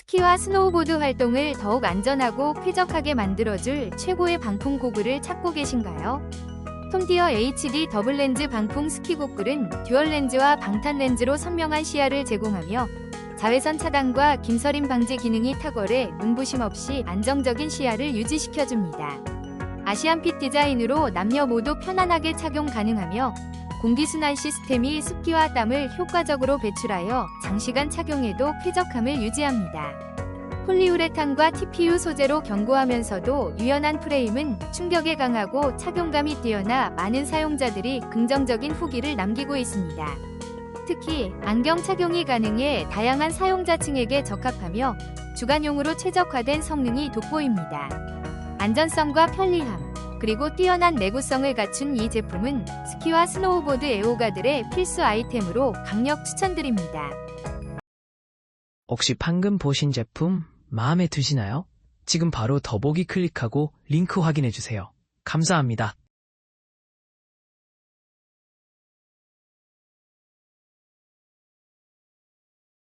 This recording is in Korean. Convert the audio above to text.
스키와 스노우보드 활동을 더욱 안전하고 쾌적하게 만들어줄 최고의 방풍 고글을 찾고 계신가요? 톰디어 HD 더블 렌즈 방풍 스키 고글은 듀얼 렌즈와 방탄 렌즈로 선명한 시야를 제공하며 자외선 차단과 김서림 방지 기능이 탁월해 눈부심 없이 안정적인 시야를 유지시켜줍니다. 아시안핏 디자인으로 남녀 모두 편안하게 착용 가능하며 공기순환 시스템이 습기와 땀을 효과적으로 배출하여 장시간 착용해도 쾌적함을 유지합니다. 폴리우레탄과 TPU 소재로 견고하면서도 유연한 프레임은 충격에 강하고 착용감이 뛰어나 많은 사용자들이 긍정적인 후기를 남기고 있습니다. 특히 안경 착용이 가능해 다양한 사용자층에게 적합하며 주간용으로 최적화된 성능이 돋보입니다. 안전성과 편리함, 그리고 뛰어난 내구성을 갖춘 이 제품은 스키와 스노우보드 애호가들의 필수 아이템으로 강력 추천드립니다. 혹시 방금 보신 제품 마음에 드시나요? 지금 바로 더보기 클릭하고 링크 확인해 주세요. 감사합니다.